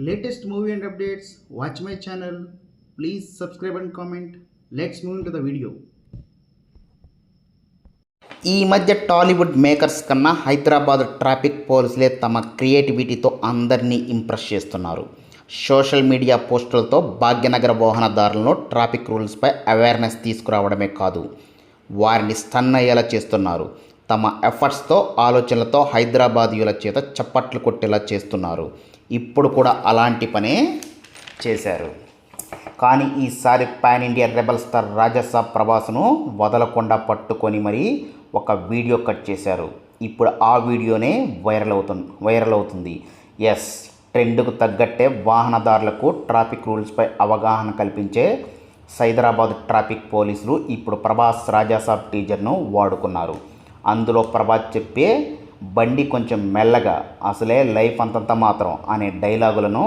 latest movie and updates, watch my channel. Please subscribe and comment. Let's move into the video. ఈ మధ్య Tollywood makers కన్నా Hyderabad traffic పోలీసులే తమ క్రియేటివిటీతో అందరినీ ఇంప్రెస్ చేస్తున్నారు సోషల్ మీడియా పోస్టులతో భాగ్యనగర వాహనదారులను ట్రాఫిక్ రూల్స్పై అవేర్నెస్ తీసుకురావడమే కాదు వారిని స్టన్ అయ్యేలా చేస్తున్నారు తమ ఎఫర్ట్స్తో ఆలోచనలతో హైదరాబాదీయుల చేత చప్పట్లు కొట్టేలా చేస్తున్నారు. ఇప్పుడు కూడా అలాంటి పనే చేశారు. కానీ ఈసారి pan India rebel star Rajasaab ప్రభాస్ను వదలకుండా పట్టుకొని మరీ ఒక వీడియో కట్ చేశారు. ఇప్పుడు ఆ వీడియోనే వైరల్ అవుతుంది వైరల్ అవుతుంది. ఎస్ ట్రెండ్కు తగ్గట్టే వాహనదారులకు ట్రాఫిక్ రూల్స్పై అవగాహన కల్పించే సైదరాబాద్ ట్రాఫిక్ పోలీసులు ఇప్పుడు ప్రభాస్ రాజాసాబ్ టీజర్ను వాడుకున్నారు. అందులో ప్రభాస్ చెప్పే బండి కొంచెం మెల్లగా అసలే లైఫ్ అంతంత మాత్రం అనే డైలాగులను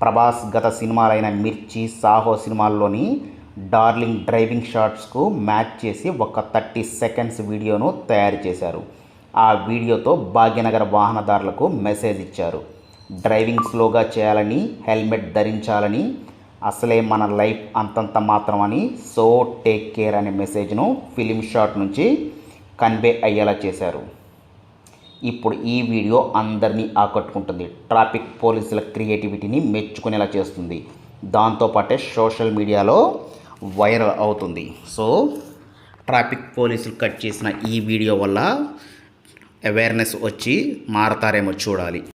ప్రభాస్ గత సినిమాలైన మిర్చి సాహో సినిమాల్లోని డార్లింగ్ డ్రైవింగ్ షాట్స్కు మ్యాచ్ చేసి ఒక థర్టీ సెకండ్స్ వీడియోను తయారు చేశారు. ఆ వీడియోతో భాగ్యనగర్ వాహనదారులకు మెసేజ్ ఇచ్చారు. డ్రైవింగ్ స్లోగా చేయాలని హెల్మెట్ ధరించాలని అసలే మన లైఫ్ అంతంత మాత్రం అని సో టేక్ కేర్ అనే మెసేజ్ను ఫిలిం షాట్ నుంచి కన్వే అయ్యేలా చేశారు. ఇప్పుడు ఈ వీడియో అందరినీ ఆకట్టుకుంటుంది. ట్రాఫిక్ పోలీసుల క్రియేటివిటీని మెచ్చుకునేలా చేస్తుంది. దాంతోపాటే సోషల్ మీడియాలో వైరల్ అవుతుంది. సో ట్రాఫిక్ పోలీసులు కట్ చేసిన ఈ వీడియో వల్ల అవేర్నెస్ వచ్చి మారతారేమో చూడాలి.